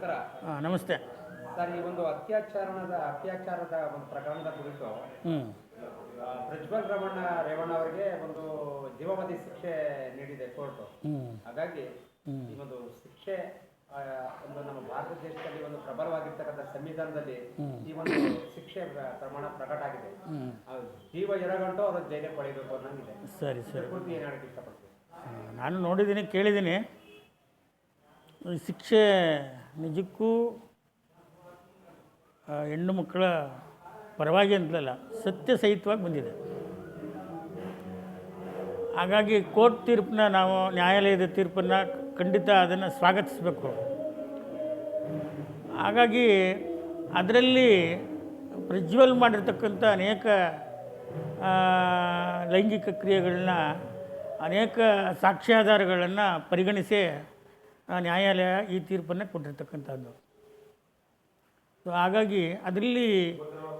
ನಮಸ್ಕಾರ. ನಮಸ್ತೆ. ಸರ್ ಈ ಒಂದು ಅತ್ಯಾಚಾರದ ಅತ್ಯಾಚಾರದ ಒಂದು ಪ್ರಕರಣದ ಕುರಿತು ಪ್ರಜ್ವಲ್ ರಮಣ್ಣ ರೇವಣ್ಣ ಅವರಿಗೆ ಒಂದು ಜೀವಾವಧಿ ಶಿಕ್ಷೆ ನೀಡಿದೆ ಕೋರ್ಟ್. ಹಾಗಾಗಿ ಈ ಒಂದು ಶಿಕ್ಷೆ ಒಂದು ನಮ್ಮ ಭಾರತ ದೇಶದಲ್ಲಿ ಒಂದು ಪ್ರಬಲವಾಗಿರ್ತಕ್ಕಂಥ ಸಂವಿಧಾನದಲ್ಲಿ ಈ ಒಂದು ಶಿಕ್ಷೆ ಪ್ರಮಾಣ ಪ್ರಕಟ ಆಗಿದೆ. ಜೀವ ಎರಗಂಟು ಅವರ ಜೈಲಿಗೆ ಪಡೆಯಬೇಕು ಅನ್ನಂಗಿದೆ. ಸರಿ ಸರಿ. ಕುರಿತು ಏನು ಹೇಳಕ್ಕೆ ಇಷ್ಟಪಡ್ತೀನಿ ನಾನು ನೋಡಿದ್ದೀನಿ ಕೇಳಿದ್ದೀನಿ. ಶಿಕ್ಷೆ ನಿಜಕ್ಕೂ ಹೆಣ್ಣು ಮಕ್ಕಳ ಪರವಾಗಿ ಅಂತಲಲ್ಲ ಸತ್ಯ ಸಹಿತವಾಗಿ ಬಂದಿದೆ. ಹಾಗಾಗಿ ಕೋರ್ಟ್ ತೀರ್ಪನ್ನ ನಾವು, ನ್ಯಾಯಾಲಯದ ತೀರ್ಪನ್ನು ಖಂಡಿತ ಅದನ್ನು ಸ್ವಾಗತಿಸಬೇಕು. ಹಾಗಾಗಿ ಅದರಲ್ಲಿ ಪ್ರಜ್ವಲ್ ಮಾಡಿರ್ತಕ್ಕಂಥ ಅನೇಕ ಲೈಂಗಿಕ ಕ್ರಿಯೆಗಳನ್ನ, ಅನೇಕ ಸಾಕ್ಷ್ಯಾಧಾರಗಳನ್ನು ಪರಿಗಣಿಸಿ ನ್ಯಾಯಾಲಯ ಈ ತೀರ್ಪನ್ನು ಕೊಟ್ಟಿರ್ತಕ್ಕಂಥದ್ದು. ಸೊ ಹಾಗಾಗಿ ಅದರಲ್ಲಿ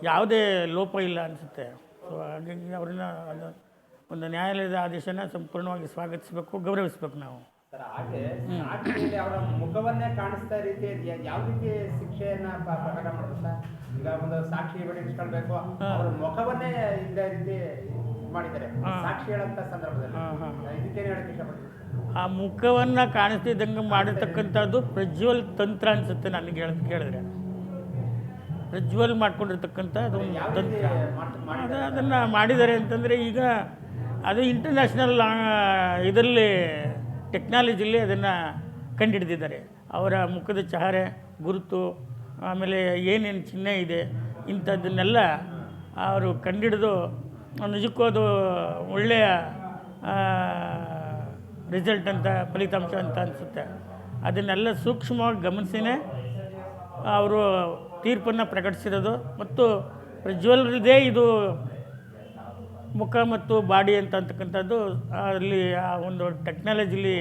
ಯಾವುದೇ ಲೋಪ ಇಲ್ಲ ಅನಿಸುತ್ತೆ. ಸೊ ಹಾಗಾಗಿ ಅವ್ರನ್ನ ಅದು ಒಂದು ನ್ಯಾಯಾಲಯದ ಆದೇಶನ ಸಂಪೂರ್ಣವಾಗಿ ಸ್ವಾಗತಿಸಬೇಕು ಗೌರವಿಸಬೇಕು ನಾವು. ಅವರ ಮುಖವನ್ನೇ ಕಾಣಿಸ್ತಾ ರೀತಿ ಯಾವ ರೀತಿ ಶಿಕ್ಷೆಯನ್ನ ಪ್ರಕಟ ಮಾಡೋದು ಈಗ ಒಂದು ಸಾಕ್ಷಿ ಬಡಿಸ್ಕೊಳ್ಬೇಕು ಅವರ ಮುಖವನ್ನೇ ಇಲ್ಲದ ರೀತಿ ಮಾಡಿದ್ದಾರೆ. ಸಾಕ್ಷಿ ಹೇಳಂತ ಸಂದರ್ಭದಲ್ಲಿ. ಇದಕ್ಕೇನು ಹೇಳಕ್ ಇಷ್ಟಪಡ್ತೀನಿ ಆ ಮುಖವನ್ನು ಕಾಣಿಸ್ತಿದ್ದಂಗೆ ಮಾಡಿರ್ತಕ್ಕಂಥದ್ದು ಪ್ರಜ್ವಲ್ ತಂತ್ರ ಅನಿಸುತ್ತೆ ನನಗೆ ಹೇಳ ಕೇಳಿದ್ರೆ. ಪ್ರಜ್ವಲ್ ಮಾಡ್ಕೊಂಡಿರ್ತಕ್ಕಂಥ ಅದೊಂದು ತಂತ್ರ. ಅದು ಅದನ್ನು ಮಾಡಿದ್ದಾರೆ ಅಂತಂದರೆ ಈಗ ಅದು ಇಂಟರ್ನ್ಯಾಷನಲ್ ಇದರಲ್ಲಿ ಟೆಕ್ನಾಲಜಿಲಿ ಅದನ್ನು ಕಂಡುಹಿಡಿದಿದ್ದಾರೆ ಅವರ ಮುಖದ ಚಹರೆ ಗುರುತು ಆಮೇಲೆ ಏನೇನು ಚಿಹ್ನೆ ಇದೆ ಇಂಥದ್ದನ್ನೆಲ್ಲ ಅವರು ಕಂಡುಹಿಡಿದು ನಿಜಕ್ಕೂ ಅದು ಒಳ್ಳೆಯ ರಿಸಲ್ಟ್ ಅಂತ, ಫಲಿತಾಂಶ ಅಂತ ಅನಿಸುತ್ತೆ. ಅದನ್ನೆಲ್ಲ ಸೂಕ್ಷ್ಮವಾಗಿ ಗಮನಿಸಿನೇ ಅವರು ತೀರ್ಪನ್ನು ಪ್ರಕಟಿಸಿರೋದು. ಮತ್ತು ಪ್ರಜ್ವಲ್ರದೇ ಇದು ಮುಖ ಮತ್ತು ಬಾಡಿ ಅಂತ ಅಂತಕ್ಕಂಥದ್ದು, ಅಲ್ಲಿ ಆ ಒಂದು ಟೆಕ್ನಾಲಜಿಲಿ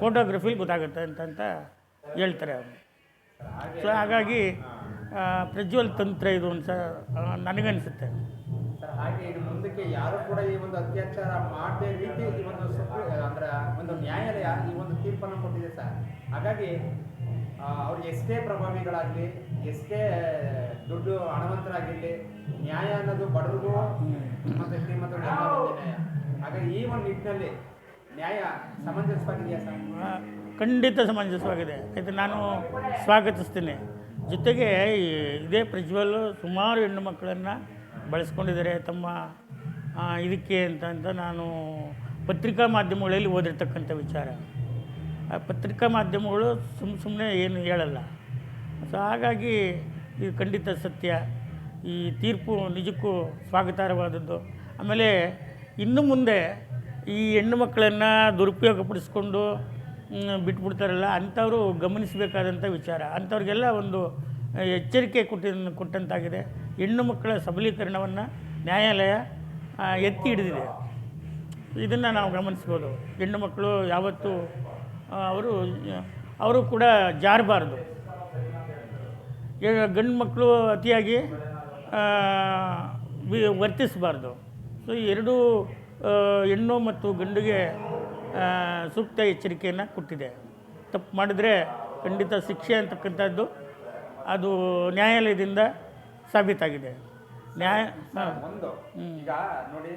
ಫೋಟೋಗ್ರಫಿಲಿ ಗೊತ್ತಾಗುತ್ತೆ ಅಂತ ಅಂತ ಹೇಳ್ತಾರೆ ಅವರು. ಸೊ ಹಾಗಾಗಿ ಪ್ರಜ್ವಲ್ ತಂತ್ರ ಇದು ಅಂತ ನನಗನ್ಸುತ್ತೆ. ಹಾಗೆ ಇದು ಮುಂದಕ್ಕೆ ಯಾರು ಕೂಡ ಈ ಒಂದು ಅತ್ಯಾಚಾರ ಮಾಡದೇ ರೀತಿ ಈ ಒಂದು ಸುಪ್ರೀಂ ಅಂದ್ರೆ ಒಂದು ನ್ಯಾಯಾಲಯ ಈ ಒಂದು ತೀರ್ಪನ್ನು ಕೊಟ್ಟಿದೆ ಸರ್. ಹಾಗಾಗಿ ಅವ್ರು ಎಷ್ಟೇ ಪ್ರಭಾವಿಗಳಾಗಲಿ ಎಷ್ಟೇ ದುಡ್ಡು ಹಣವಂತರಾಗಿರಲಿ, ನ್ಯಾಯ ಅನ್ನೋದು ಬಡವರಿಗೂ ಮತ್ತು ಶ್ರೀಮಂತ ಹಾಗಾಗಿ ಈ ಒಂದು ನಿಟ್ಟಿನಲ್ಲಿ ನ್ಯಾಯ ಸಮಂಜಸವಾಗಿದೆಯಾ ಸರ್? ಖಂಡಿತ ಸಮಂಜಸವಾಗಿದೆ. ಇದು ನಾನು ಸ್ವಾಗತಿಸ್ತೀನಿ. ಜೊತೆಗೆ ಇದೇ ಪ್ರಜ್ವಲ್ ಸುಮಾರು ಹೆಣ್ಣು ಮಕ್ಕಳನ್ನು ಬಳಸ್ಕೊಂಡಿದ್ದಾರೆ ತಮ್ಮ ಇದಕ್ಕೆ ಅಂತ ಅಂತ ನಾನು ಪತ್ರಿಕಾ ಮಾಧ್ಯಮಗಳಲ್ಲಿ ಓದಿರ್ತಕ್ಕಂಥ ವಿಚಾರ. ಆ, ಪತ್ರಿಕಾ ಮಾಧ್ಯಮಗಳು ಸುಮ್ಮ ಸುಮ್ಮನೆ ಏನು ಹೇಳಲ್ಲ. ಸೊ ಹಾಗಾಗಿ ಇದು ಖಂಡಿತ ಸತ್ಯ. ಈ ತೀರ್ಪು ನಿಜಕ್ಕೂ ಸ್ವಾಗತಾರ್ಹವಾದದ್ದು. ಆಮೇಲೆ ಇನ್ನು ಮುಂದೆ ಈ ಹೆಣ್ಣು ಮಕ್ಕಳನ್ನು ದುರುಪಯೋಗಪಡಿಸ್ಕೊಂಡು ಬಿಟ್ಬಿಡ್ತಾರಲ್ಲ, ಅಂಥವರು ಗಮನಿಸಬೇಕಾದಂಥ ವಿಚಾರ. ಅಂಥವ್ರಿಗೆಲ್ಲ ಒಂದು ಎಚ್ಚರಿಕೆ ಕೊಟ್ಟಿ ಕೊಟ್ಟಂತಾಗಿದೆ. ಹೆಣ್ಣು ಮಕ್ಕಳ ಸಬಲೀಕರಣವನ್ನು ನ್ಯಾಯಾಲಯ ಎತ್ತಿ ಹಿಡಿದಿದೆ. ಇದನ್ನು ನಾವು ಗಮನಿಸ್ಬೋದು. ಹೆಣ್ಣು ಮಕ್ಕಳು ಯಾವತ್ತೂ ಅವರು ಅವರು ಕೂಡ ಜಾರಬಾರ್ದು. ಗಂಡು ಮಕ್ಕಳು ಅತಿಯಾಗಿ ವರ್ತಿಸಬಾರ್ದು. ಸೊ ಎರಡೂ ಹೆಣ್ಣು ಮತ್ತು ಗಂಡಿಗೆ ಸೂಕ್ತ ಎಚ್ಚರಿಕೆಯನ್ನು ಕೊಟ್ಟಿದೆ. ತಪ್ಪು ಮಾಡಿದರೆ ಖಂಡಿತ ಶಿಕ್ಷೆ ಅಂತಕ್ಕಂಥದ್ದು ಅದು ನ್ಯಾಯಾಲಯದಿಂದ ಸಾಬೀತಾಗಿದೆ. ನ್ಯಾಯ ಒಂದು. ಈಗ ನೋಡಿ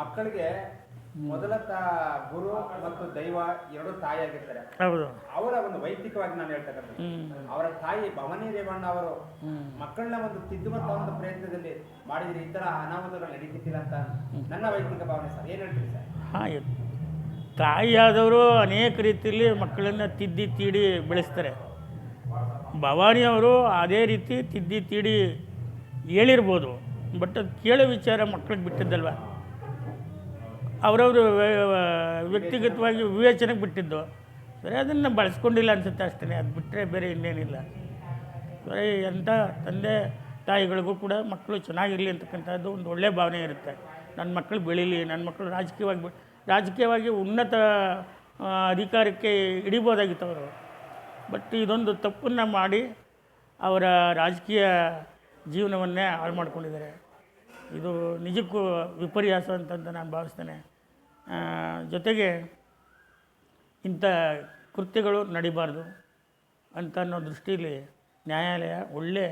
ಮಕ್ಕಳಿಗೆ ಮೊದಲ ತಾ ಗುರು ಮತ್ತು ದೈವ ಎರಡು ತಾಯಿಯಾಗಿರ್ತಾರೆ. ಹೌದು. ಅವರ ಒಂದು ವೈಯಕ್ತಿಕವಾಗಿ ನಾನು ಹೇಳ್ತಕ್ಕಂಥ ಅವರ ತಾಯಿ ಭವಾನಿ ರೇವಣ್ಣ ಅವರು ಮಕ್ಕಳನ್ನ ಒಂದು ತಿದ್ದುವಂತ ಒಂದು ಪ್ರಯತ್ನದಲ್ಲಿ ಮಾಡಿದ್ರೆ ಈ ತರ ಅನಾಹುತಗಳು ನಡೀತಿದ್ದೀರ ಅಂತ ನನ್ನ ವೈಯಕ್ತಿಕ ಭಾವನೆ ಸರ್. ಏನ್ ಹೇಳ್ತೀರಿ ಸರ್? ಹಾಂ ತಾಯಿಯಾದವರು ಅನೇಕ ರೀತಿಯಲ್ಲಿ ಮಕ್ಕಳನ್ನು ತಿದ್ದಿ ತೀಡಿ ಬೆಳೆಸ್ತಾರೆ. ಭವಾನಿಯವರು ಅದೇ ರೀತಿ ತಿದ್ದಿ ತೀಡಿ ಹೇಳಿರ್ಬೋದು. ಬಟ್ ಅದು ಕೇಳೋ ವಿಚಾರ ಮಕ್ಕಳಿಗೆ ಬಿಟ್ಟಿದ್ದಲ್ವ? ಅವರವರು ವ್ಯಕ್ತಿಗತವಾಗಿ ವಿವೇಚನೆಗೆ ಬಿಟ್ಟಿದ್ದು. ಸರಿ ಅದನ್ನು ಬಳಸ್ಕೊಂಡಿಲ್ಲ ಅನ್ಸುತ್ತೆ ಅಷ್ಟೇ ಅದು ಬಿಟ್ಟರೆ ಬೇರೆ ಇನ್ನೇನಿಲ್ಲ. ಸರಿ ಎಂಥ ತಂದೆ ತಾಯಿಗಳಿಗೂ ಕೂಡ ಮಕ್ಕಳು ಚೆನ್ನಾಗಿರಲಿ ಅಂತಕ್ಕಂಥದ್ದು ಒಂದು ಒಳ್ಳೆಯ ಭಾವನೆ ಇರುತ್ತೆ. ನನ್ನ ಮಕ್ಕಳು ಬೆಳೀಲಿ ನನ್ನ ಮಕ್ಕಳು ರಾಜಕೀಯವಾಗಿ ರಾಜಕೀಯವಾಗಿ ಉನ್ನತ ಅಧಿಕಾರಕ್ಕೆ ಹಿಡಿಬೋದಾಗಿತ್ತು ಅವರು. ಬಟ್ ಇದೊಂದು ತಪ್ಪನ್ನು ಮಾಡಿ ಅವರ ರಾಜಕೀಯ ಜೀವನವನ್ನೇ ಹಾಳು ಮಾಡ್ಕೊಂಡಿದ್ದಾರೆ. ಇದು ನಿಜಕ್ಕೂ ವಿಪರ್ಯಾಸ ಅಂತಂತ ನಾನು ಭಾವಿಸ್ತೇನೆ. ಜೊತೆಗೆ ಇಂಥ ಕೃತ್ಯಗಳು ನಡಿಬಾರ್ದು ಅಂತ ಅನ್ನೋ ದೃಷ್ಟಿಯಲ್ಲಿ ನ್ಯಾಯಾಲಯ ಒಳ್ಳೆಯ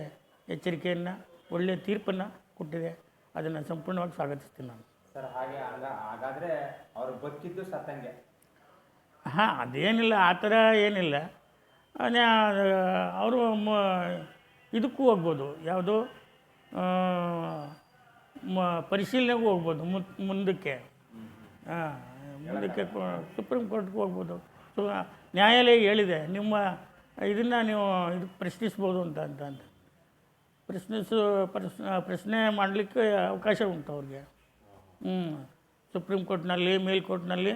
ಎಚ್ಚರಿಕೆಯನ್ನು ಒಳ್ಳೆಯ ತೀರ್ಪನ್ನು ಕೊಟ್ಟಿದೆ. ಅದನ್ನು ಸಂಪೂರ್ಣವಾಗಿ ಸ್ವಾಗತಿಸ್ತೀನಿ ನಾನು. ಸರ್ ಹಾಗೆ ಹಾಗಾದರೆ ಅವರು ಬದುಕಿದ್ದು ಸತ್ತಂಗೆ. ಹಾಂ ಅದೇನಿಲ್ಲ ಆ ಥರ ಏನಿಲ್ಲ. ಅವರು ಮ, ಇದಕ್ಕೂ ಹೋಗ್ಬೋದು. ಯಾವುದು? ಮ, ಪರಿಶೀಲನೆಗೂ ಹೋಗ್ಬೋದು ಮುಂದಕ್ಕೆ. ಹಾಂ ಮುಂದಕ್ಕೆ ಸುಪ್ರೀಂ ಕೋರ್ಟ್ಗೂ ಹೋಗ್ಬೋದು. ಸೊ ನ್ಯಾಯಾಲಯ ಹೇಳಿದೆ, ನಿಮ್ಮ, ಇದನ್ನು ನೀವು ಇದು ಪ್ರಶ್ನಿಸ್ಬೋದು ಅಂತ ಅಂತ ಅಂತ. ಪ್ರಶ್ನಿಸು, ಪ್ರಶ್ನೆ ಪ್ರಶ್ನೆ ಮಾಡಲಿಕ್ಕೆ ಅವಕಾಶ ಉಂಟು ಅವ್ರಿಗೆ. ಹ್ಞೂ ಸುಪ್ರೀಂ ಕೋರ್ಟ್ನಲ್ಲಿ ಮೇಲ್ಕೋರ್ಟ್ನಲ್ಲಿ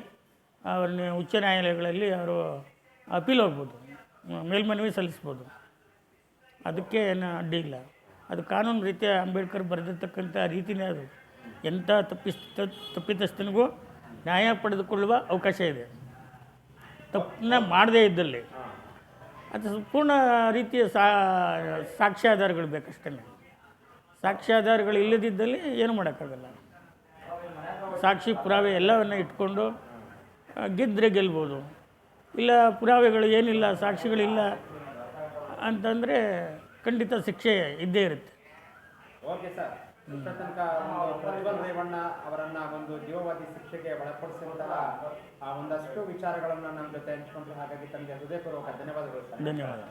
ಅವ್ರನ್ನ ಉಚ್ಚ ನ್ಯಾಯಾಲಯಗಳಲ್ಲಿ ಅವರು ಅಪೀಲ್ ಹೋಗ್ಬೋದು. ಮೇಲ್ಮನವಿ ಸಲ್ಲಿಸ್ಬೋದು. ಅದಕ್ಕೆ ಏನು ಅಡ್ಡಿ ಇಲ್ಲ. ಅದು ಕಾನೂನು ರೀತಿಯ ಅಂಬೇಡ್ಕರ್ ಬರೆದಿರ್ತಕ್ಕಂಥ ರೀತಿನೇ ಅದು. ಎಂಥ ತಪ್ಪಿಸ್ತ ತಪ್ಪಿತಸ್ಥನಿಗೂ ನ್ಯಾಯ ಪಡೆದುಕೊಳ್ಳುವ ಅವಕಾಶ ಇದೆ. ತಪ್ಪನ್ನ ಮಾಡದೇ ಇದ್ದಲ್ಲಿ. ಅದು ಸಂಪೂರ್ಣ ರೀತಿಯ ಸಾ, ಸಾಕ್ಷ್ಯಾಧಾರಗಳು ಬೇಕಷ್ಟೇ ಸಾಕ್ಷ್ಯಾಧಾರಗಳು ಇಲ್ಲದಿದ್ದಲ್ಲಿ ಏನು ಮಾಡೋಕ್ಕಾಗಲ್ಲ. ಸಾಕ್ಷಿ ಪುರಾವೆ ಎಲ್ಲವನ್ನು ಇಟ್ಕೊಂಡು ಗೆದ್ದರೆ ಗೆಲ್ಬೋದು. ಇಲ್ಲ ಪುರಾವೆಗಳು ಏನಿಲ್ಲ ಸಾಕ್ಷಿಗಳಿಲ್ಲ ಅಂತಂದರೆ ಖಂಡಿತ ಶಿಕ್ಷೆ ಇದ್ದೇ ಇರುತ್ತೆ. Okay sir. ಇಷ್ಟ ತನಕ ಪ್ರಜ್ವಲ್ ರೇವಣ್ಣ ಅವರನ್ನ ಒಂದು ಜೀವವಾದಿ ಶಿಕ್ಷೆಗೆ ಒಳಪಡಿಸಿದಂತಹ ಆ ಒಂದಷ್ಟು ವಿಚಾರಗಳನ್ನು ನಮ್ಮ ಜೊತೆ ಹಂಚಿಕೊಂಡ್ರು ಹಾಗಾಗಿ ತಮಗೆ ಹೃದಯಪೂರ್ವಕ ಧನ್ಯವಾದಗಳು ಸರ್. ಧನ್ಯವಾದ